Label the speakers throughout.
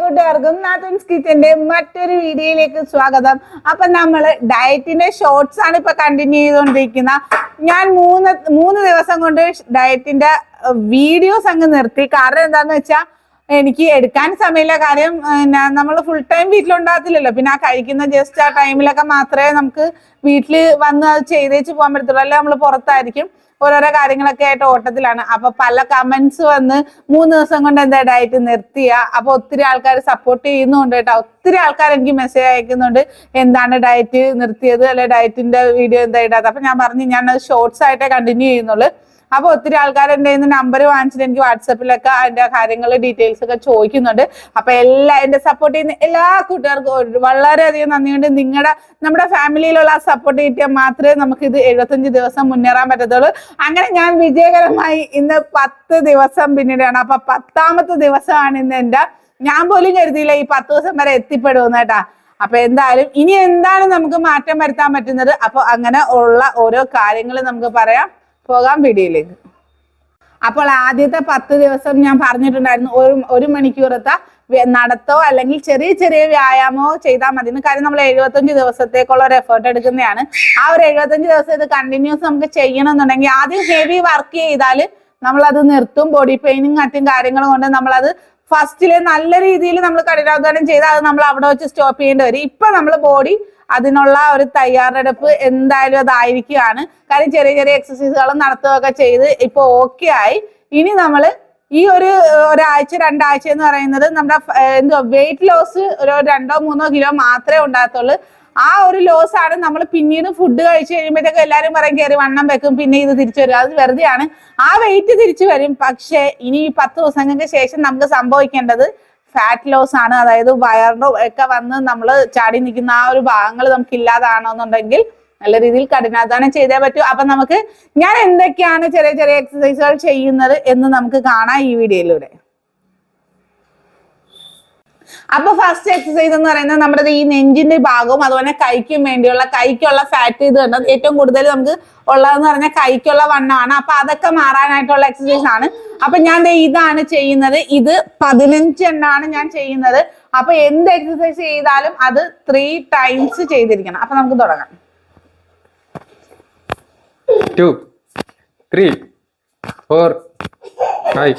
Speaker 1: കൂട്ടുകാർക്കും നാഥൻസ് കിച്ചന്റെ മറ്റൊരു വീഡിയോയിലേക്ക് സ്വാഗതം അപ്പൊ നമ്മൾ ഡയറ്റിന്റെ ഷോർട്സ് ആണ് ഇപ്പൊ കണ്ടിന്യൂ ചെയ്തുകൊണ്ടിരിക്കുന്ന ഞാൻ മൂന്ന് മൂന്ന് ദിവസം കൊണ്ട് ഡയറ്റിന്റെ വീഡിയോസ് അങ്ങ് നിർത്തി കാരണം എന്താന്ന് വെച്ചാൽ എനിക്ക് എടുക്കാൻ സമയമില്ല കാര്യം നമ്മൾ ഫുൾ ടൈം വീട്ടിലുണ്ടാകത്തില്ലല്ലോ പിന്നെ ആ കഴിക്കുന്ന ജസ്റ്റ് ആ ടൈമിലൊക്കെ മാത്രമേ നമുക്ക് വീട്ടിൽ വന്ന് അത് ചെയ്തേച്ച് പോകാൻ പറ്റത്തുള്ളൂ അല്ലെ നമ്മൾ പുറത്തായിരിക്കും ഓരോരോ കാര്യങ്ങളൊക്കെ ആയിട്ട് ഓട്ടത്തിലാണ് അപ്പൊ പല കമന്റ്സ് വന്ന് മൂന്ന് ദിവസം കൊണ്ട് എന്താ ഡയറ്റ് നിർത്തിയ അപ്പൊ ഒത്തിരി ആൾക്കാർ സപ്പോർട്ട് ചെയ്യുന്നുണ്ട് കേട്ടോ ഒത്തിരി ആൾക്കാർ എനിക്ക് മെസ്സേജ് അയക്കുന്നുണ്ട് എന്താണ് ഡയറ്റ് നിർത്തിയത് അല്ലെ ഡയറ്റിന്റെ വീഡിയോ എന്താ ഇടാത്തത് അപ്പൊ ഞാൻ പറഞ്ഞു ഞാൻ ഷോർട്സ് ആയിട്ടേ കണ്ടിന്യൂ ചെയ്യുന്നുള്ളൂ അപ്പൊ ഒത്തിരി ആൾക്കാർ നമ്പർ വാങ്ങിച്ചിട്ട് എനിക്ക് വാട്സപ്പിലൊക്കെ അതിന്റെ കാര്യങ്ങൾ ഡീറ്റെയിൽസ് ഒക്കെ ചോദിക്കുന്നുണ്ട് അപ്പൊ എല്ലാ എന്റെ സപ്പോർട്ട് ചെയ്യുന്ന എല്ലാ കൂട്ടുകാർക്കും വളരെയധികം നന്ദിയുണ്ട് നിങ്ങളുടെ നമ്മുടെ ഫാമിലിയിലുള്ള സപ്പോർട്ട് കിട്ടിയാൽ മാത്രമേ നമുക്ക് ഇത് എഴുപത്തഞ്ച് ദിവസം മുന്നേറാൻ പറ്റത്തുള്ളൂ അങ്ങനെ ഞാൻ വിജയകരമായി ഇന്ന് പത്ത് ദിവസം പിന്നീടാണ് അപ്പൊ പത്താമത്തെ ദിവസമാണ് ഇന്ന് എന്റെ ഞാൻ പോലും കരുതിയില്ല ഈ പത്ത് ദിവസം വരെ എത്തിപ്പെടുമെന്ന് കേട്ടാ അപ്പൊ എന്തായാലും ഇനി എന്താണ് നമുക്ക് മാറ്റം വരുത്താൻ പറ്റുന്നത് അപ്പൊ അങ്ങനെ ഉള്ള ഓരോ കാര്യങ്ങൾ നമുക്ക് പറയാം പോകാം വീഡിയോയിലേക്ക് അപ്പോൾ ആദ്യത്തെ പത്ത് ദിവസം ഞാൻ പറഞ്ഞിട്ടുണ്ടായിരുന്നു ഒരു ഒരു മണിക്കൂറത്തെ നടത്തോ അല്ലെങ്കിൽ ചെറിയ ചെറിയ വ്യായാമോ ചെയ്താൽ മതി കാര്യം നമ്മൾ എഴുപത്തഞ്ച് ദിവസത്തേക്കുള്ള ഒരു എഫേർട്ട് എടുക്കുന്നതാണ് ആ ഒരു എഴുപത്തഞ്ച് ദിവസം ഇത് കണ്ടിന്യൂസ് നമുക്ക് എന്നുണ്ടെങ്കിൽ ആദ്യം ഹെവി വർക്ക് ചെയ്താൽ നമ്മളത് നിർത്തും ബോഡി പെയിനും മറ്റും കാര്യങ്ങളും കൊണ്ട് നമ്മളത് ഫസ്റ്റില് നല്ല രീതിയിൽ നമ്മൾ കഠിനാധ്വാനം ചെയ്താൽ അത് നമ്മൾ അവിടെ വെച്ച് സ്റ്റോപ്പ് ചെയ്യേണ്ടി വരും ഇപ്പൊ നമ്മൾ ബോഡി അതിനുള്ള ഒരു തയ്യാറെടുപ്പ് എന്തായാലും അതായിരിക്കുകയാണ് കാര്യം ചെറിയ ചെറിയ എക്സസൈസുകളും നടത്തുകയൊക്കെ ചെയ്ത് ഇപ്പൊ ഓക്കെ ആയി ഇനി നമ്മൾ ഈ ഒരു ഒരാഴ്ച രണ്ടാഴ്ച എന്ന് പറയുന്നത് നമ്മുടെ എന്തോ വെയിറ്റ് ലോസ് ഒരു രണ്ടോ മൂന്നോ കിലോ മാത്രമേ ഉണ്ടാകത്തുള്ളൂ ആ ഒരു ലോസ് ആണ് നമ്മൾ പിന്നീട് ഫുഡ് കഴിച്ചു കഴിയുമ്പോഴത്തേക്ക് എല്ലാവരും പറയും കയറി വണ്ണം വെക്കും പിന്നെ ഇത് തിരിച്ചു വരും അത് വെറുതെയാണ് ആ വെയിറ്റ് തിരിച്ചു വരും പക്ഷേ ഇനി പത്ത് ദിവസങ്ങൾക്ക് ശേഷം നമുക്ക് സംഭവിക്കേണ്ടത് ഫാറ്റ് ലോസ് ആണ് അതായത് വയറിൻ്റെ ഒക്കെ വന്ന് നമ്മൾ ചാടി നിൽക്കുന്ന ആ ഒരു ഭാഗങ്ങൾ നമുക്ക് ഇല്ലാതാണോന്നുണ്ടെങ്കിൽ നല്ല രീതിയിൽ കഠിനാധ്വാനം ചെയ്തേ പറ്റൂ അപ്പൊ നമുക്ക് ഞാൻ എന്തൊക്കെയാണ് ചെറിയ ചെറിയ എക്സസൈസുകൾ ചെയ്യുന്നത് എന്ന് നമുക്ക് കാണാം ഈ വീഡിയോയിലൂടെ അപ്പൊ ഫസ്റ്റ് എക്സസൈസ് എന്ന് പറയുന്നത് നമ്മുടെ ഈ നെഞ്ചിന്റെ ഭാഗവും അതുപോലെ കൈക്കും വേണ്ടിയുള്ള കൈക്കുള്ള ഫാറ്റ് ഇത് കണ്ടത് ഏറ്റവും കൂടുതൽ നമുക്ക് ഉള്ളതെന്ന് പറഞ്ഞാൽ കൈക്കുള്ള വണ്ണമാണ് അപ്പൊ അതൊക്കെ മാറാനായിട്ടുള്ള എക്സസൈസ് ആണ് അപ്പൊ ഞാൻ ഇതാണ് ചെയ്യുന്നത് ഇത് പതിനഞ്ചെണ്ണാണ് ഞാൻ ചെയ്യുന്നത് അപ്പൊ എന്ത് എക്സസൈസ് ചെയ്താലും അത് ത്രീ ടൈംസ് ചെയ്തിരിക്കണം അപ്പൊ നമുക്ക് തുടങ്ങാം
Speaker 2: two three four five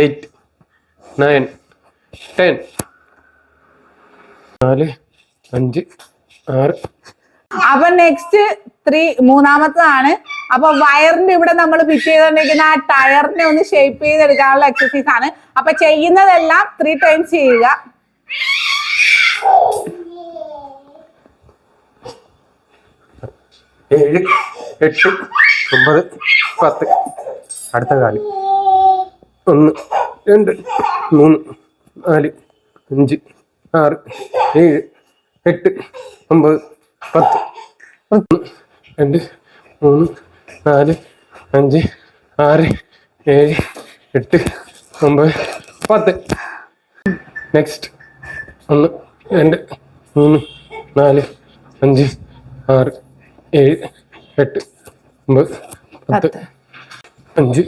Speaker 2: eight nine ten നാല് അഞ്ച് ആറ്
Speaker 1: അപ്പൊ നെക്സ്റ്റ് ത്രീ മൂന്നാമത്തതാണ് അപ്പൊ വയറിന്റെ ഇവിടെ നമ്മൾ ഫിറ്റ് ചെയ്തോണ്ടിരിക്കുന്ന ആ ടയറിനെ ഒന്ന് ഷേപ്പ് ചെയ്തെടുക്കാനുള്ള എക്സസൈസ് ആണ് അപ്പൊ ചെയ്യുന്നതെല്ലാം ത്രീ ടൈംസ് ചെയ്യുക
Speaker 2: ഏഴ് എട്ട് ഒമ്പത് പത്ത് അടുത്ത കാലം ഒന്ന് രണ്ട് മൂന്ന് നാല് അഞ്ച് ആറ് ഏഴ് എട്ട് ഒമ്പത് പത്ത് ഒന്ന് രണ്ട് മൂന്ന് നാല് അഞ്ച് ആറ് ഏഴ് എട്ട് ഒമ്പത് പത്ത് നെക്സ്റ്റ് ഒന്ന് രണ്ട് മൂന്ന് നാല് അഞ്ച് ആറ് ഏഴ് എട്ട് ഒമ്പത് പത്ത് അഞ്ച്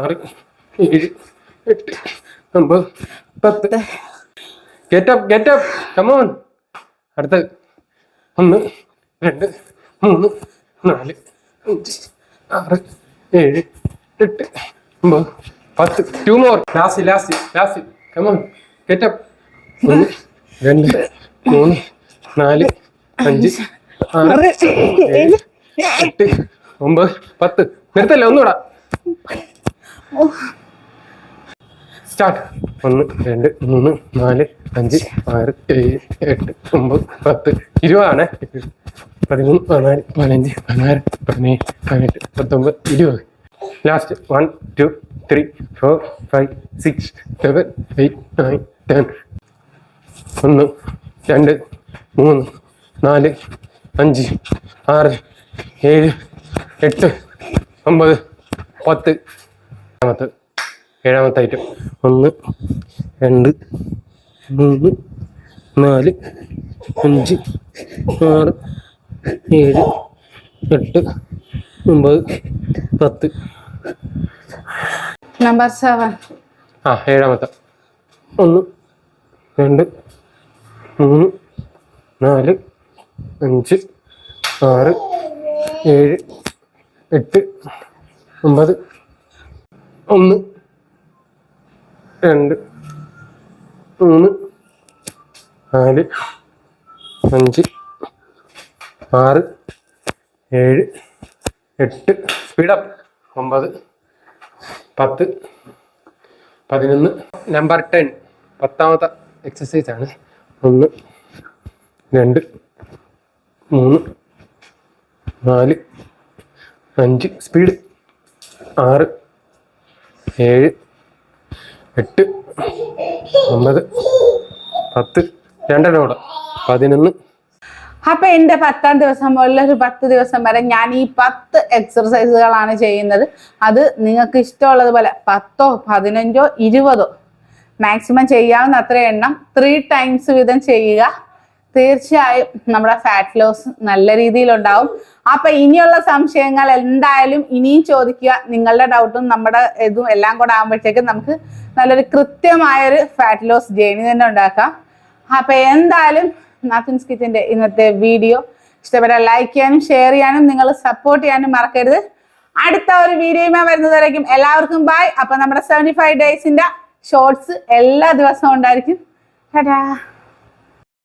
Speaker 2: ആറ് ഏഴ് എട്ട് ഒമ്പത് പത്ത് ഗെറ്റപ്പ് ഗെറ്റപ്പ് കമോൺ അടുത്ത ഒന്ന് രണ്ട് മൂന്ന് നാല് അഞ്ച് ആറ് ഏഴ് എട്ട് ഒമ്പത് പത്ത് two more last last last come on get up ഒന്ന് രണ്ട് മൂന്ന് നാല് അഞ്ച് ആറ് ഏഴ് എട്ട് ഒമ്പത് പത്ത് നിർത്തല്ലേ ഒന്നുകൂടാ സ്റ്റാർട്ട് ഒന്ന് രണ്ട് മൂന്ന് നാല് അഞ്ച് ആറ് ഏഴ് എട്ട് ഒമ്പത് പത്ത് ഇരുപതാണ് പതിമൂന്ന് പതിനാല് പതിനഞ്ച് പതിനാറ് പതിനേഴ് പതിനെട്ട് പത്തൊമ്പത് ഇരുപത് last one two three four five six seven eight nine ten ഒന്ന് രണ്ട് മൂന്ന് നാല് അഞ്ച് ആറ് ഏഴ് എട്ട് ഒമ്പത് പത്ത് പത്ത് ഏഴാമത്തെ ഐറ്റം ഒന്ന് രണ്ട് മൂന്ന് നാല് അഞ്ച് ആറ് ഏഴ് എട്ട് ഒമ്പത് പത്ത്
Speaker 3: നമ്പർ സെവൻ
Speaker 2: ആ ഏഴാമത്തെ ഒന്ന് രണ്ട് മൂന്ന് നാല് അഞ്ച് ആറ് ഏഴ് എട്ട് ഒമ്പത് ഒന്ന് രണ്ട് മൂന്ന് നാല് അഞ്ച് ആറ് ഏഴ് എട്ട് സ്പീഡപ്പ് ഒമ്പത് പത്ത് പതിനൊന്ന് നമ്പർ ടെൻ പത്താമത്തെ എക്സസൈസ് ആണ് ഒന്ന് രണ്ട് മൂന്ന് നാല് അഞ്ച് സ്പീഡ് ആറ് ഏഴ് എട്ട് ഒമ്പത് പത്ത് രണ്ടര കൂടെ പതിനൊന്ന്
Speaker 1: അപ്പൊ എന്റെ പത്താം ദിവസം പോലെ ഒരു പത്ത് ദിവസം വരെ ഞാൻ ഈ പത്ത് എക്സർസൈസുകളാണ് ചെയ്യുന്നത് അത് നിങ്ങൾക്ക് ഇഷ്ടമുള്ളത് പോലെ പത്തോ പതിനഞ്ചോ ഇരുപതോ മാക്സിമം ചെയ്യാവുന്ന അത്ര എണ്ണം ത്രീ ടൈംസ് വീതം ചെയ്യുക തീർച്ചയായും നമ്മുടെ ഫാറ്റ് ലോസ് നല്ല രീതിയിൽ ഉണ്ടാവും അപ്പൊ ഇനിയുള്ള സംശയങ്ങൾ എന്തായാലും ഇനിയും ചോദിക്കുക നിങ്ങളുടെ ഡൗട്ടും നമ്മുടെ ഇതും എല്ലാം കൂടെ ആകുമ്പോഴത്തേക്കും നമുക്ക് നല്ലൊരു കൃത്യമായൊരു ഫാറ്റ് ലോസ് ജേണി തന്നെ ഉണ്ടാക്കാം അപ്പൊ എന്തായാലും നാത്തിൻസ് കിച്ചന്റെ ഇന്നത്തെ വീഡിയോ ഇഷ്ടപ്പെട്ട ലൈക്ക് ചെയ്യാനും ഷെയർ ചെയ്യാനും നിങ്ങൾ സപ്പോർട്ട് ചെയ്യാനും മറക്കരുത് അടുത്ത ഒരു വീഡിയോയുമായി വരുന്നതായിരിക്കും എല്ലാവർക്കും ബൈ അപ്പൊ നമ്മുടെ സെവൻറ്റി ഫൈവ് ഡേയ്സിന്റെ ഷോർട്സ് എല്ലാ ദിവസവും ഉണ്ടായിരിക്കും ടാ